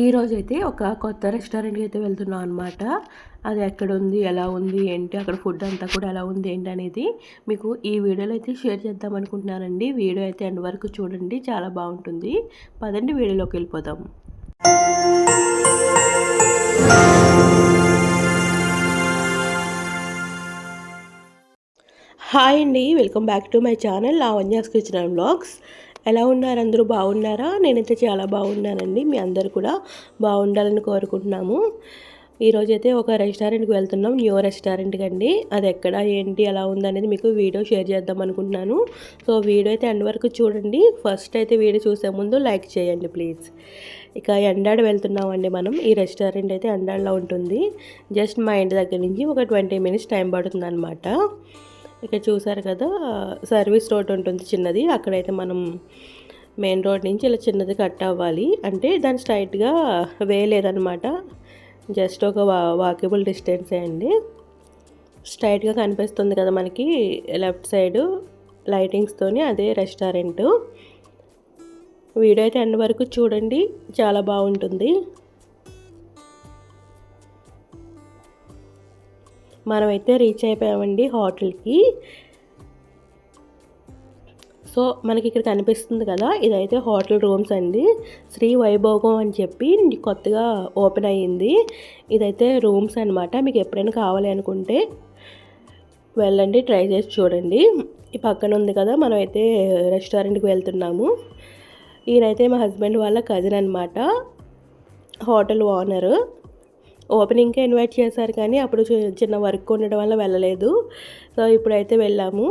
ఈరోజు అయితే ఒక కొత్త రెస్టారెంట్కి అయితే వెళ్తున్నాం అనమాట అది ఎక్కడ ఉంది ఎలా ఉంది ఏంటి అక్కడ ఫుడ్ అంతా కూడా ఎలా ఉంది ఏంటి అనేది మీకు ఈ వీడియోలో అయితే షేర్ చేద్దాం అనుకుంటున్నానండి. వీడియో అయితే ఎండ్ వరకు చూడండి చాలా బాగుంటుంది. పదండి వీడియోలోకి వెళ్ళిపోదాం. హాయ్ అండి welcome back to my channel Lavanya's kitchen and blogs. ఎలా ఉన్నారు? అందరూ బాగున్నారా? నేనైతే చాలా బాగున్నానండి. మీ అందరు కూడా బాగుండాలని కోరుకుంటున్నాము. ఈరోజైతే ఒక రెస్టారెంట్కి వెళ్తున్నాం. న్యూ రెస్టారెంట్కి అండి. అది ఎక్కడ ఏంటి ఎలా ఉందనేది మీకు వీడియో షేర్ చేద్దాం అనుకుంటున్నాను. సో వీడియో అయితే ఎండ్ వరకు చూడండి. ఫస్ట్ అయితే వీడియో చూసే ముందు లైక్ చేయండి ప్లీజ్. ఇక ఎండాడ వెళ్తున్నామండి మనం. ఈ రెస్టారెంట్ అయితే ఎండాడలో ఉంటుంది. జస్ట్ మా ఇంటి దగ్గర నుంచి ఒక ట్వంటీ మినిట్స్ టైం పడుతుంది అనమాట ఇక్కడ చూసారు కదా సర్వీస్ రోడ్ ఉంటుంది చిన్నది. అక్కడైతే మనం మెయిన్ రోడ్ నుంచి ఇలా చిన్నది కట్ అవ్వాలి. అంటే దాని స్ట్రైట్గా వే లేదనమాట జస్ట్ ఒక వా వాకబుల్ డిస్టెన్సే అండి. స్ట్రైట్గా కనిపిస్తుంది కదా మనకి లెఫ్ట్ సైడు లైటింగ్స్తోని అదే రెస్టారెంట్ వీడియో అయితే ఎండ్ వరకు చూడండి. చాలా బాగుంటుంది. మనమైతే రీచ్ అయిపోయామండి హోటల్కి. సో మనకి ఇక్కడ కనిపిస్తుంది కదా ఇదైతే హోటల్ రూమ్స్ అండి. శ్రీ వైభోగం అని చెప్పి కొత్తగా ఓపెన్ అయ్యింది. ఇదైతే రూమ్స్ అనమాట మీకు ఎప్పుడైనా కావాలి అనుకుంటే వెళ్ళండి ట్రై చేసి చూడండి. ఈ పక్కన ఉంది కదా మనమైతే రెస్టారెంట్కి వెళ్తున్నాము. ఈయనైతే మా హస్బెండ్ వాళ్ళ కజిన్ అనమాట హోటల్ ఓనరు. ఓపెనింగ్కే ఇన్వైట్ చేశారు కానీ అప్పుడు చిన్న వర్క్ ఉండడం వల్ల వెళ్ళలేదు. సో ఇప్పుడైతే వెళ్ళాము.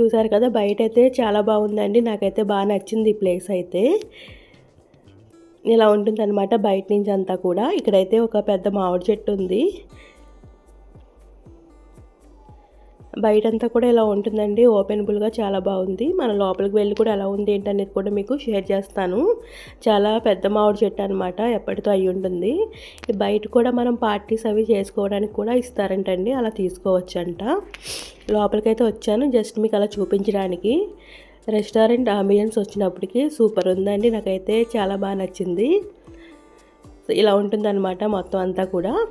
చూసారు కదా బయట అయితే చాలా బాగుందండి. నాకైతే బాగా నచ్చింది ఈ ప్లేస్ అయితే. ఇలా ఉంటుందన్నమాట బయట నుంచి అంతా కూడా. ఇక్కడైతే ఒక పెద్ద మామిడి చెట్టు ఉంది. బయటంతా కూడా ఇలా ఉంటుందండి. ఓపెనబుల్గా చాలా బాగుంది. మన లోపలికి వెళ్ళి కూడా ఎలా ఉంది ఏంటనేది కూడా మీకు షేర్ చేస్తాను. చాలా పెద్ద మామిడి చెట్టు అనమాట ఎప్పటితో అయి ఉంటుంది. బయట కూడా మనం పార్టీస్ అవి చేసుకోవడానికి కూడా ఇస్తారంటండి. అలా తీసుకోవచ్చంట. లోపలికైతే వచ్చాను. జస్ట్ మీకు అలా చూపించడానికి. రెస్టారెంట్ అంబియన్స్ వచ్చినప్పటికి సూపర్ ఉందండి. నాకైతే చాలా బాగా నచ్చింది. ఇలా ఉంటుందన్నమాట మొత్తం అంతా కూడా.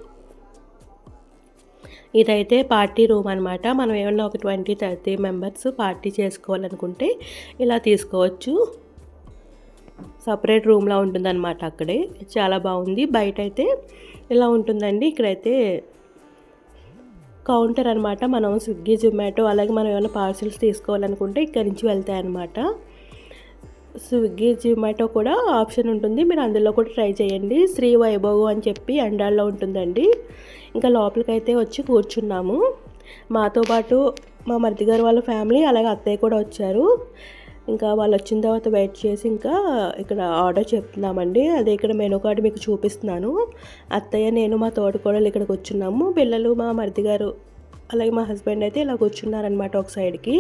ఇదైతే పార్టీ రూమ్ అనమాట మనం ఏమన్నా ఒక ట్వంటీ థర్టీ మెంబర్స్ పార్టీ చేసుకోవాలనుకుంటే ఇలా తీసుకోవచ్చు. సపరేట్ రూమ్లా ఉంటుందన్నమాట అక్కడే. చాలా బాగుంది. బయట అయితే ఇలా ఉంటుందండి? ఇక్కడైతే కౌంటర్ అనమాట మనం స్విగ్గీ జొమాటో అలాగే మనం ఏమైనా పార్సిల్స్ తీసుకోవాలనుకుంటే ఇక్కడి నుంచి వెళ్తాయి అనమాట స్విగ్గీ జొమాటో కూడా ఆప్షన్ ఉంటుంది. మీరు అందులో కూడా ట్రై చేయండి. శ్రీ వైభవ్ అని చెప్పి అండాల్లో ఉంటుందండి. ఇంకా లోపలికైతే వచ్చి కూర్చున్నాము. మాతో పాటు మా మరిది గారు వాళ్ళ ఫ్యామిలీ అలాగే అత్తయ్య కూడా వచ్చారు. ఇంకా వాళ్ళు వచ్చిన తర్వాత వెయిట్ చేసి ఇంకా ఇక్కడ ఆర్డర్ చెప్తున్నామండి. అదే ఇక్కడ మెనూ కార్డు మీకు చూపిస్తున్నాను. అత్తయ్య నేను మా తోటకోడలు ఇక్కడికి వచ్చున్నాము. పిల్లలు మా మరిది గారు అలాగే మా హస్బెండ్ అయితే ఇలా కూర్చున్నారనమాట ఒక సైడ్కి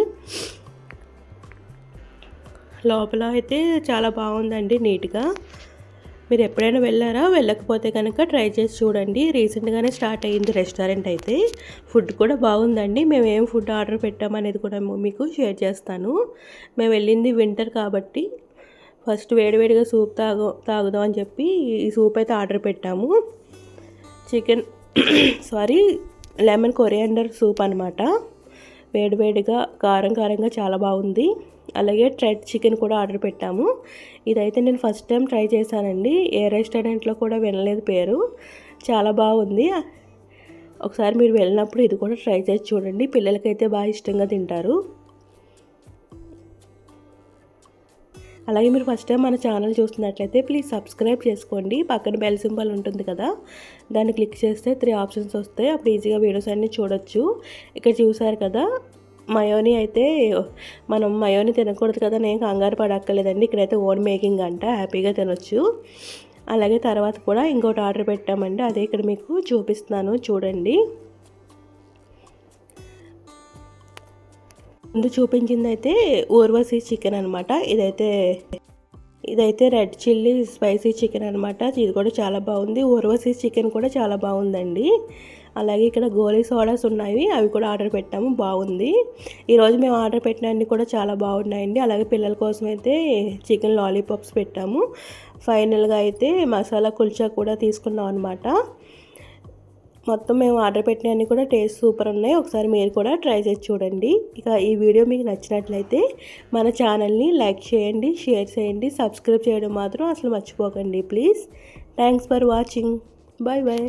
లోపల అయితే చాలా బాగుందండి నీట్గా. మీరు ఎప్పుడైనా వెళ్ళారా? వెళ్ళకపోతే కనుక ట్రై చేసి చూడండి. రీసెంట్గానే స్టార్ట్ అయ్యింది రెస్టారెంట్ అయితే. ఫుడ్ కూడా బాగుందండి. మేము ఏం ఫుడ్ ఆర్డర్ పెట్టామనేది కూడా మీకు షేర్ చేస్తాను. మేము వెళ్ళింది వింటర్ కాబట్టి ఫస్ట్ వేడివేడిగా సూప్ తాగు తాగుదాం అని చెప్పి ఈ సూప్ అయితే ఆర్డర్ పెట్టాము. Chicken sorry lemon coriander soup అనమాట వేడివేడిగా కారం కారంగా చాలా బాగుంది. అలాగే ట్రెడ్ చికెన్ కూడా ఆర్డర్ పెట్టాము. ఇదైతే నేను ఫస్ట్ టైం ట్రై చేశానండి. ఏ రెస్టారెంట్లో కూడా వినలేదు పేరు. చాలా బాగుంది. ఒకసారి మీరు వెళ్ళినప్పుడు ఇది కూడా ట్రై చేసి చూడండి. పిల్లలకైతే బాగా ఇష్టంగా తింటారు. అలాగే మీరు ఫస్ట్ టైం మన ఛానల్ చూస్తున్నట్లయితే ప్లీజ్ సబ్స్క్రైబ్ చేసుకోండి. పక్కన బెల్ సింబల్ ఉంటుంది కదా దాన్ని క్లిక్ చేస్తే త్రీ ఆప్షన్స్ వస్తాయి. అప్పుడు ఈజీగా వీడియోస్ అన్నీ చూడొచ్చు. ఇక్కడ చూసారు కదా మయోని అయితే మనం మయోని తినకూడదు కదా నేను కంగారు పడక్కర్లేదండి. ఇక్కడైతే ఓన్ మేకింగ్ అంట హ్యాపీగా తినొచ్చు. అలాగే తర్వాత కూడా ఇంకోటి ఆర్డర్ పెట్టామండి. అదే ఇక్కడ మీకు చూపిస్తున్నాను చూడండి. ముందు చూపించింది అయితే ఊర్వశి చికెన్ అనమాట ఇదైతే ఇదైతే రెడ్ చిల్లీ స్పైసీ చికెన్ అనమాట ఇది కూడా చాలా బాగుంది. ఊర్వశి చికెన్ కూడా చాలా బాగుందండి. అలాగే ఇక్కడ గోలీ సోడాస్ ఉన్నాయి. అవి కూడా ఆర్డర్ పెట్టాము. బాగుంది. ఈరోజు మేము ఆర్డర్ పెట్టినవన్నీ కూడా చాలా బాగున్నాయండి. అలాగే పిల్లల కోసం అయితే చికెన్ లాలీపాప్స్ పెట్టాము. ఫైనల్గా అయితే మసాలా కుల్చా కూడా తీసుకున్నాం అనమాట మొత్తం మేము ఆర్డర్ పెట్టినవన్నీ కూడా టేస్ట్ సూపర్ ఉన్నాయి. ఒకసారి మీరు కూడా ట్రై చేసి చూడండి. ఇక ఈ వీడియో మీకు నచ్చినట్లయితే మన ఛానల్ని లైక్ చేయండి షేర్ చేయండి సబ్స్క్రైబ్ చేయడం మాత్రం అసలు మర్చిపోకండి. Please thanks for watching bye bye